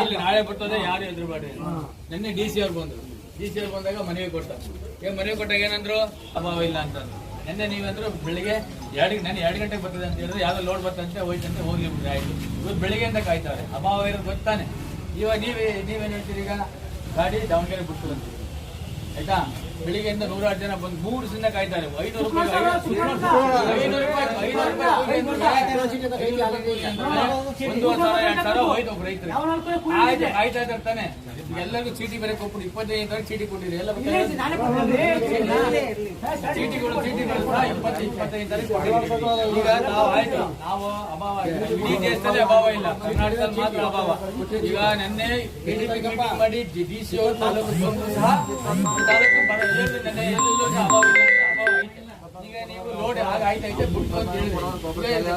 ಇಲ್ಲಿ ನಾಳೆ ಬರ್ತದೆ ಯಾರು ಬೇಡ ನಿನ್ನೆ ಡಿ ಸಿ ಅವ್ರು ಬಂದ್ರು. ಡಿ ಸಿ ಅವ್ರು ಬಂದಾಗ ಮನೆಗೆ ಕೊಟ್ಟ ಏ ಮನೆಗೆ ಕೊಟ್ಟಾಗ ಏನಂದ್ರು? ಅಭಾವ ಇಲ್ಲ ಅಂತ ನಿನ್ನೆ ನೀವಂದ್ರು ಬೆಳಿಗ್ಗೆ ಎರಡು ನಾನು ಎರಡು ಗಂಟೆಗೆ ಬರ್ತದೆ ಅಂತ ಹೇಳಿದ್ರೆ. ಯಾವ್ದೋ ಲೋಡ್ ಬರ್ತಂತೆ ಹೋಯ್ತಂತೆ ಹೋಗ್ಲಿ ಬಿಡ್ರಿ ಆಯ್ತು. ಇವ್ರು ಬೆಳಿಗ್ಗೆಯಿಂದ ಕಾಯ್ತಾರೆ. ಅಭಾವ ಇರೋದು ಗೊತ್ತಾನೆ. ಇವಾಗ ನೀವೇ ನೀವೇನು ಹೇಳ್ತೀರಿ ಈಗ? ಗಾಡಿ ದಾವಣಗೆರೆ ಬಿಟ್ಟು ಅಂತ ಆಯ್ತಾ? ಬೆಳಿಗ್ಗೆಯಿಂದ ನೂರಾರು ಜನ ಬಂದು ಮೂರು ದಿನ ಕಾಯ್ತಾರೆ. ಐನೂರು ರೂಪಾಯಿ ಐನೂರು ರೂಪಾಯಿ ಐನೂರು ರೂಪಾಯಿ ಒಂದೂವರೆ ಸಾವಿರ ಎರಡು ಸಾವಿರ ಹೋಯ್ತು ಒಬ್ಬ ರೈತರು. ಆಯ್ತು ಎಲ್ಲರಿಗೂ ಚೀಟಿ ಬೇರೆ ಕೊಟ್ಬಿಟ್ಟು ಇಪ್ಪತ್ತೈದು ಸಾವಿರ ಚೀಟಿ ಕೊಟ್ಟಿದೆ. ಎಲ್ಲ ಚೀಟಿಗಳು ಚೀಟಿಗಳು ಕೂಡ ಇಪ್ಪತ್ತು ಇಪ್ಪತ್ತೈದು ತಾರೀಕು ಕೊಟ್ಟಿದ್ದೀವಿ. ಈಗ ನಾವು ಆಯ್ತು. ನಾವು ಅಭಾವ ಇಡೀ ದೇಶದಲ್ಲಿ ಅಭಾವ ಇಲ್ಲ. ಕರ್ನಾಟಕದಲ್ಲಿ ಮಾತ್ರ ಅಭಾವ. ಈಗ ನೆನ್ನೆ ಮಾಡಿ ಡಿ ಸಿ ಅವರು ತಾಲೂಕು ಬಂದ್ರು ಸಹ ತಾಲೂಕು ಈಗ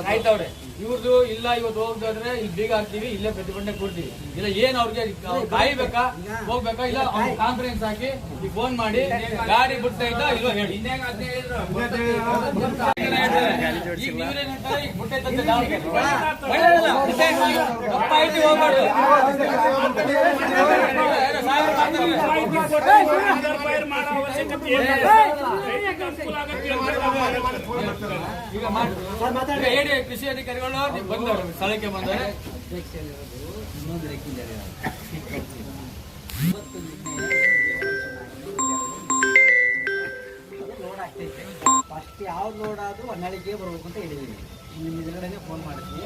ಆಯ್ತವ್ರೆ ಇವ್ರದ್ದು ಇಲ್ಲ ಇವತ್ತು ಹೋಗ್ದಾದ್ರೆ ಇಲ್ಲಿ ಬೀಗ ಹಾಕ್ತೀವಿ ಇಲ್ಲೇ ಪ್ರತಿಭಟನೆ ಕೊಡ್ತೀವಿ ಇಲ್ಲ ಏನ್ ಅವ್ರಿಗೆ ಕಾಯ್ಬೇಕಾ ಹೋಗ್ಬೇಕಾ ಇಲ್ಲ ಕಾನ್ಫರೆನ್ಸ್ ಹಾಕಿ ಈಗ ಫೋನ್ ಮಾಡಿ ಗಾಡಿ ಬಿಡ್ತಾ ಇದ್ದ ಇಲ್ಲೋ ಹೇಳಿ ಈಗ ಹೋಗ್ಬಾರ್ದು. ಹೇಳಿ ಕೃಷಿ ಅಧಿಕಾರಿಗಳು ಬಂದವರು ಸ್ಥಳಕ್ಕೆ ಬಂದರೆ ಫಸ್ಟ್ ಯಾವ್ದು ಲೋಡ್ ಆದ್ರೂ ಹೊನ್ನಾಳಿಗೆ ಬರ್ಬೇಕು ಅಂತ ಹೇಳಿದ್ದೀನಿ ನಿಮ್ಮ ಎದುರುಗಡೆನೆ ಫೋನ್ ಮಾಡಿದ್ವಿ.